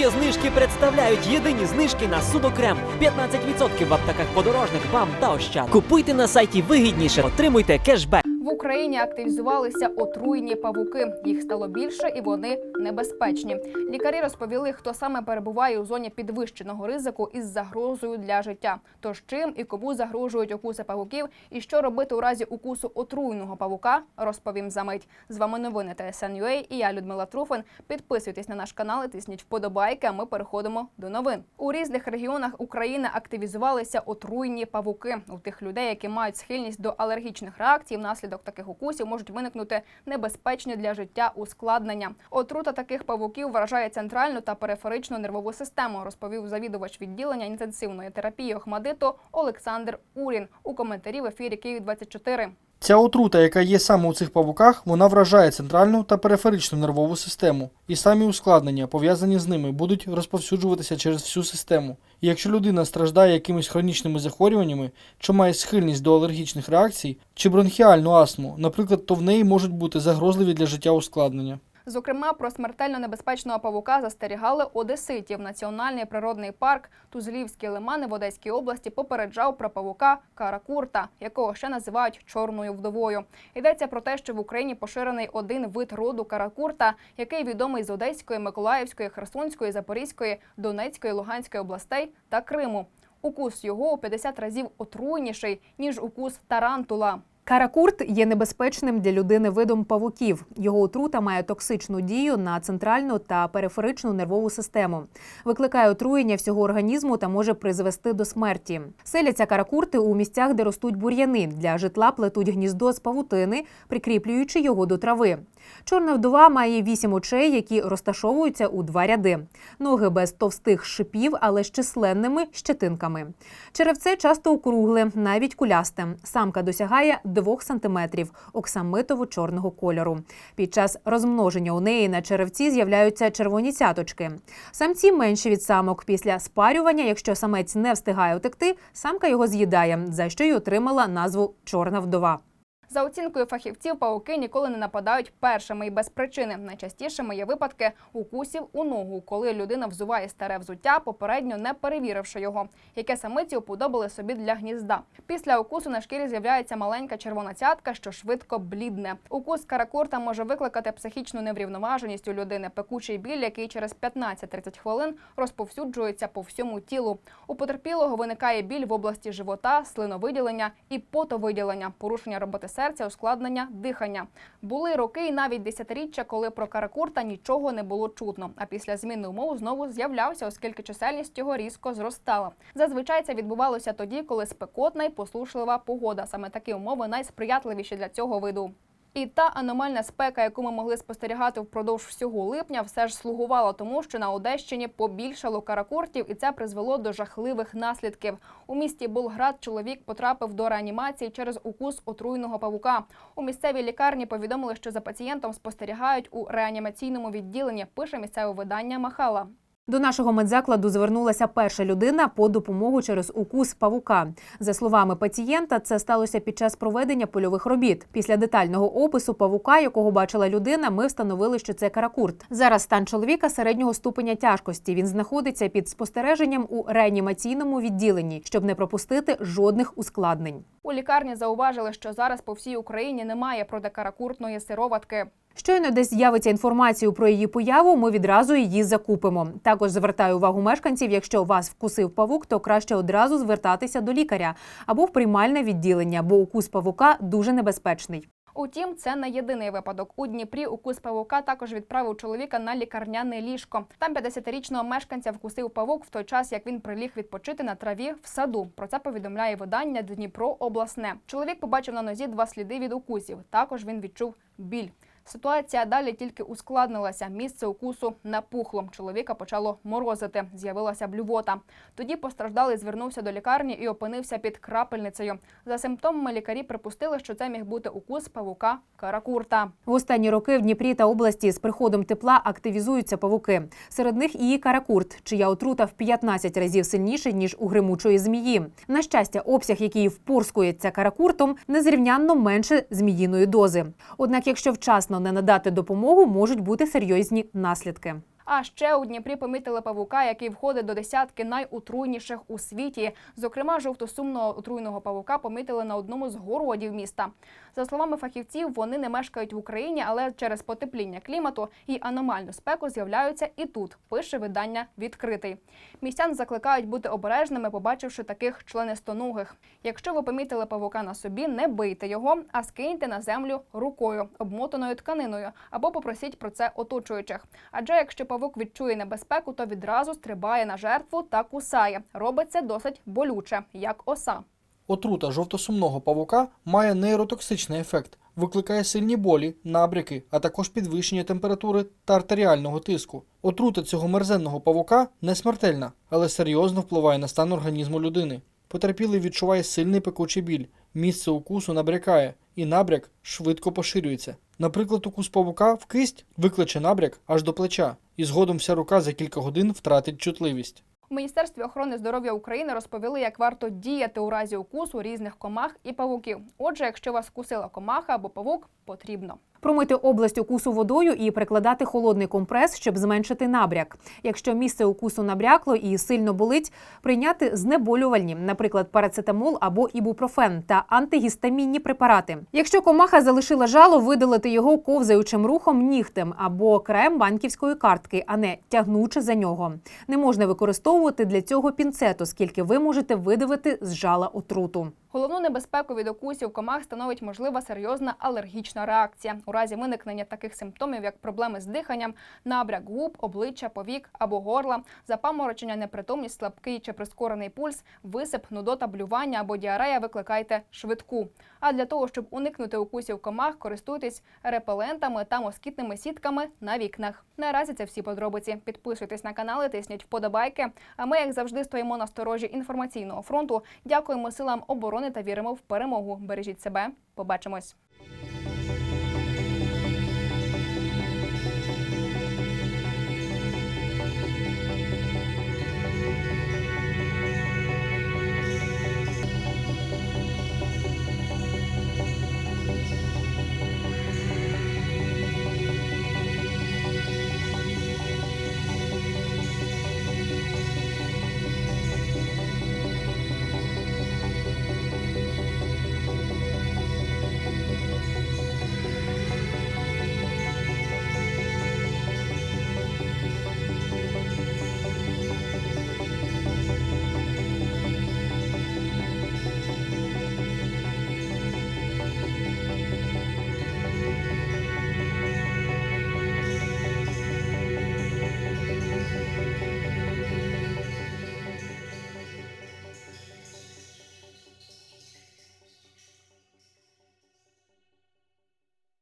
Є знижки представляють єдині знижки на судокрем. 15% в аптеках подорожник, вам та ощад. Купуйте на сайті вигідніше, отримуйте кешбек. В Україні активізувалися отруйні павуки. Їх стало більше і вони небезпечні. Лікарі розповіли, хто саме перебуває у зоні підвищеного ризику із загрозою для життя. Тож чим і кому загрожують укуси павуків, і що робити у разі укусу отруйного павука, розповім за мить. З вами новини ТСН.UA і я Людмила Труфин. Підписуйтесь на наш канал, і тисніть вподобайки. А ми переходимо до новин. У різних регіонах України активізувалися отруйні павуки. У тих людей, які мають схильність до алергічних реакцій, внаслідок таких укусів можуть виникнути небезпечні для життя ускладнення. Отрута таких павуків вражає центральну та периферичну нервову систему, розповів завідувач відділення інтенсивної терапії Охмадиту Олександр Урін у коментарі в ефірі Київ 24 Ця отрута, яка є саме у цих павуках, вона вражає центральну та периферичну нервову систему, і самі ускладнення, пов'язані з ними, будуть розповсюджуватися через всю систему. І якщо людина страждає якимись хронічними захворюваннями, чи має схильність до алергічних реакцій, чи бронхіальну астму, наприклад, то в неї можуть бути загрозливі для життя ускладнення. Зокрема, про смертельно небезпечного павука застерігали одеситів. Національний природний парк Тузлівські лимани в Одеській області попереджав про павука каракурта, якого ще називають чорною вдовою. Йдеться про те, що в Україні поширений один вид роду каракурта, який відомий з Одеської, Миколаївської, Херсонської, Запорізької, Донецької, Луганської областей та Криму. Укус його у 50 разів отруйніший ніж укус тарантула. Каракурт є небезпечним для людини видом павуків. Його отрута має токсичну дію на центральну та периферичну нервову систему, викликає отруєння всього організму та може призвести до смерті. Селяться каракурти у місцях, де ростуть бур'яни. Для житла плетуть гніздо з павутини, прикріплюючи його до трави. Чорна вдова має вісім очей, які розташовуються у два ряди. Ноги без товстих шипів, але з численними щетинками. Черевце часто округле, навіть кулясте. Самка досягає 2 сантиметрів оксамитово-чорного кольору. Під час розмноження у неї на черевці з'являються червоні цяточки. Самці менші від самок. Після спарювання, якщо самець не встигає утекти, самка його з'їдає, за що й отримала назву чорна вдова. За оцінкою фахівців, павуки ніколи не нападають першими і без причини. Найчастішими є випадки укусів у ногу, коли людина взуває старе взуття, попередньо не перевіривши його, яке самиці уподобали собі для гнізда. Після укусу на шкірі з'являється маленька червона цятка, що швидко блідне. Укус каракурта може викликати психічну неврівноваженість у людини, пекучий біль, який через 15-30 хвилин розповсюджується по всьому тілу. У потерпілого виникає біль в області живота, слиновиділення і потовиділення, порушення роботи серця, ускладнення дихання. Були роки і навіть десятиріччя, коли про каракурта нічого не було чутно. А після зміни умов знову з'являвся, оскільки чисельність його різко зростала. Зазвичай це відбувалося тоді, коли спекотна й послушлива погода. Саме такі умови найсприятливіші для цього виду. І та аномальна спека, яку ми могли спостерігати впродовж всього липня, все ж слугувала тому, що на Одещині побільшало каракуртів, і це призвело до жахливих наслідків. У місті Болград чоловік потрапив до реанімації через укус отруйного павука. У місцевій лікарні повідомили, що за пацієнтом спостерігають у реанімаційному відділенні. Пише місцеве видання Махала. До нашого медзакладу звернулася перша людина по допомогу через укус павука. За словами пацієнта, це сталося під час проведення польових робіт. Після детального опису павука, якого бачила людина, ми встановили, що це каракурт. Зараз стан чоловіка середнього ступеня тяжкості. Він знаходиться під спостереженням у реанімаційному відділенні, щоб не пропустити жодних ускладнень. У лікарні зауважили, що зараз по всій Україні немає протикаракуртної сироватки. Щойно десь з'явиться інформацію про її появу, ми відразу її закупимо. Також звертаю увагу мешканців, якщо вас вкусив павук, то краще одразу звертатися до лікаря або в приймальне відділення, бо укус павука дуже небезпечний. Утім, це не єдиний випадок. У Дніпрі укус павука також відправив чоловіка на лікарняне ліжко. Там 50-річного мешканця вкусив павук в той час, як він приліг відпочити на траві в саду. Про це повідомляє видання Дніпро обласне. Чоловік побачив на нозі два сліди від укусів. Також він відчув біль. Ситуація далі тільки ускладнилася. Місце укусу напухло. Чоловіка почало морозити. З'явилася блювота. Тоді постраждалий звернувся до лікарні і опинився під крапельницею. За симптомами лікарі припустили, що це міг бути укус павука каракурта. В останні роки в Дніпрі та області з приходом тепла активізуються павуки. Серед них і каракурт, чия отрута в 15 разів сильніша, ніж у гримучої змії. На щастя, обсяг, який впорскується каракуртом, незрівнянно менше зміїної дози. Однак, якщо вчасно не надати допомогу, можуть бути серйозні наслідки. А ще у Дніпрі помітили павука, який входить до десятки найотруйніших у світі. Зокрема, жовтосумного отруйного павука помітили на одному з городів міста. За словами фахівців, вони не мешкають в Україні, але через потепління клімату і аномальну спеку з'являються і тут. Пише видання відкритий. Містян закликають бути обережними, побачивши таких членистоногих. Якщо ви помітили павука на собі, не бийте його, а скиньте на землю рукою, обмотаною тканиною, або попросіть про це оточуючих. Адже якщо павук відчує небезпеку, то відразу стрибає на жертву та кусає. Робить це досить болюче, як оса. Отрута жовтосумного павука має нейротоксичний ефект, викликає сильні болі, набряки, а також підвищення температури та артеріального тиску. Отрута цього мерзенного павука не смертельна, але серйозно впливає на стан організму людини. Потерпілий відчуває сильний пекучий біль, місце укусу набрякає, і набряк швидко поширюється. Наприклад, укус павука в кисть викличе набряк аж до плеча, і згодом вся рука за кілька годин втратить чутливість. У Міністерстві охорони здоров'я України розповіли, як варто діяти у разі укусу різних комах і павуків. Отже, якщо вас вкусила комаха або павук, потрібно. Промити область укусу водою і прикладати холодний компрес, щоб зменшити набряк. Якщо місце укусу набрякло і сильно болить, прийняти знеболювальні, наприклад, парацетамол або ібупрофен та антигістамінні препарати. Якщо комаха залишила жало, видалити його ковзаючим рухом нігтем або крем банківської картки, а не тягнучи за нього. Не можна використовувати для цього пінцет, оскільки ви можете видавити з жала отруту. Головну небезпеку від укусів комах становить можлива серйозна алергічна реакція. У разі виникнення таких симптомів, як проблеми з диханням, набряк губ, обличчя, повік або горла, запаморочення, непритомність, слабкий чи прискорений пульс, висип, нудота, блювання або діарея, викликайте швидку. А для того, щоб уникнути укусів комах, користуйтесь репелентами та москітними сітками на вікнах. Наразі це всі подробиці. Підписуйтесь на канали, тисніть вподобайки. А ми, як завжди, стоїмо на сторожі інформаційного фронту. Дякуємо силам оборони та віримо в перемогу. Бережіть себе. Побачимось.